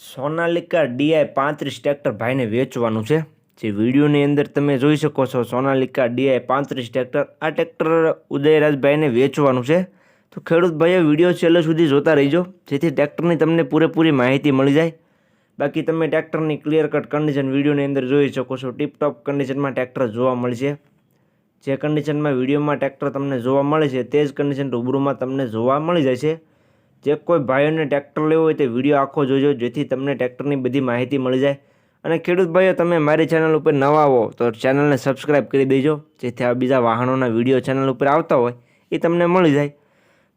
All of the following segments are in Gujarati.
સોનાલિકા ડીઆઈ પાંત્રીસ ટ્રેક્ટર ભાઈને વેચવાનું છે. જે વિડીયોની અંદર તમે જોઈ શકો છો, સોનાલિકા ડીઆઈ પાંત્રીસ ટ્રેક્ટર, આ ટ્રેક્ટર ઉદયરાજભાઈને વેચવાનું છે. તો ખેડૂત ભાઈઓ, વીડિયો છેલ્લે સુધી જોતા રહીજો, જેથી ટ્રેક્ટરની તમને પૂરેપૂરી માહિતી મળી જાય. બાકી તમે ટ્રેક્ટરની ક્લિયર કટ કન્ડિશન વિડીયોની અંદર જોઈ શકો છો ટીપટોપ કન્ડિશનમાં ટ્રેક્ટર જોવા મળશે જે કન્ડિશનમાં વિડીયોમાં ટ્રેક્ટર તમને જોવા મળે છે, તે જ કન્ડિશન રૂબરૂમાં તમને જોવા મળી જાય છે. જે કોઈ ભાઈઓને ટ્રેક્ટર લેવું હોય તે વીડિયો આખો જોજો, જેથી તમને ટ્રેક્ટરની બધી માહિતી મળી જાય. અને ખેડૂત ભાઈઓ, તમે મારી ચેનલ ઉપર નવા હો, તો ચેનલને સબસ્ક્રાઈબ કરી દેજો, જેથી આ બીજા વાહનોના વીડિયો ચેનલ ઉપર આવતા હોય, એ તમને મળી જાય.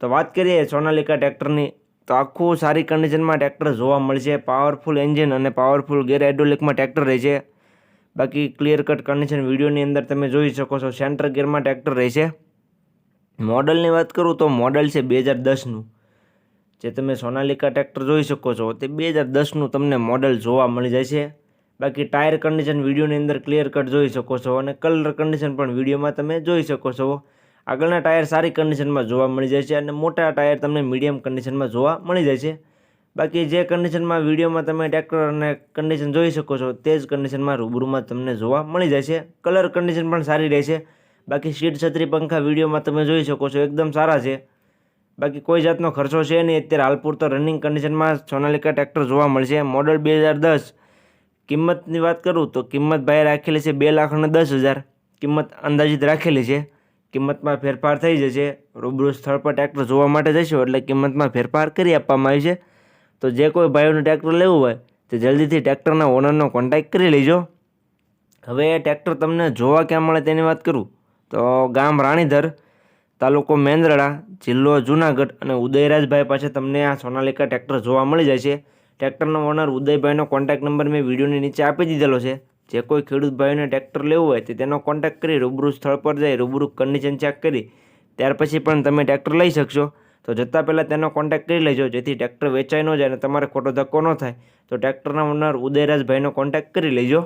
તો વાત કરીએ સોનાલિકા ટ્રેક્ટરની, તો આખું સારી કન્ડિશનમાં ટ્રેક્ટર જોવા મળશે. પાવરફુલ એન્જિન અને પાવરફુલ ગેર હાઇડ્રોલિકમાં ટ્રેક્ટર રહે છે બાકી ક્લિયર કટ કન્ડિશન વિડીયોની અંદર તમે જોઈ શકો છો, સેન્ટર ગેરમાં ટ્રેક્ટર રહેશે. મોડલની વાત કરું તો મોડલ છે બે હજાર દસનું. જે તમે સોનાલિકા ટ્રેક્ટર જોઈ શકો છો, તે બે હજાર દસનું તમને મોડલ જોવા મળી જાય છે બાકી ટાયર કન્ડિશન વિડીયોની અંદર ક્લિયર કટ જોઈ શકો છો અને કલર કન્ડિશન પણ વિડીયોમાં તમે જોઈ શકો છો. આગળના ટાયર સારી કન્ડિશનમાં જોવા મળી જાય છે અને મોટા ટાયર તમને મીડિયમ કન્ડિશનમાં જોવા મળી જાય છે બાકી જે કન્ડિશનમાં વિડીયોમાં તમે ટ્રેક્ટર અને કન્ડિશન જોઈ શકો છો, તે જ કન્ડિશનમાં રૂબરૂમાં તમને જોવા મળી જાય છે કલર કન્ડિશન પણ સારી રહેશે. બાકી સીટ છત્રી પંખા વિડીયોમાં તમે જોઈ શકો છો, એકદમ સારા છે. બાકી કોઈ જાતનો ખર્ચો છે નહીં. અત્યારે હાલ પૂરતો રનિંગ કન્ડિશનમાં સોનાલિકા ટ્રેક્ટર જોવા મળશે. મોડલ બે હજાર દસ. કિંમતની વાત કરું તો કિંમત ભાઈ રાખેલી છે બે લાખ અને દસ હજાર. કિંમત અંદાજિત રાખેલી છે. કિંમતમાં ફેરફાર થઈ જશે. રૂબરૂ સ્થળ પર ટ્રેક્ટર જોવા માટે જશો એટલે કિંમતમાં ફેરફાર કરી આપવામાં આવી છે. તો જે કોઈ ભાઈઓનું ટ્રેક્ટર લેવું હોય તે જલ્દીથી ટ્રેક્ટરના ઓનરનો કોન્ટેક્ટ કરી લેજો. હવે ટ્રેક્ટર તમને જોવા ક્યાં મળે તેની વાત કરું તો ગામ રાણીધર. તાલુકો મેંદરડા જિલ્લો જુનાગઢ અને ઉદયરાજભાઈ પાસે તમને આ સોનાલિકા ટ્રેક્ટર જોવા મળી જાય છે. ટ્રેક્ટરનો ઓનર ઉદયભાઈનો કોન્ટેક્ટ નંબર મેં વિડીયોની નીચે આપી દીધેલો છે. જે કોઈ ખેડૂત ભાઈને ટ્રેક્ટર લેવું હોય તે તેનો કોન્ટેક્ટ કરી, રૂબરૂ સ્થળ પર જઈ રૂબરૂ કન્ડિશન ચેક કરી, ત્યાર પછી પણ તમે ટ્રેક્ટર લઈ શકશો. તો જતાં પહેલાં તેનો કોન્ટેક્ટ કરી લેજો, જેથી ટ્રેક્ટર વેચાઈ ન જાય અને તમારે ખોટો ધક્કો ન થાય. તો ટ્રેક્ટરના ઓનર ઉદયરાજભાઈનો કોન્ટેક્ટ કરી લેજો.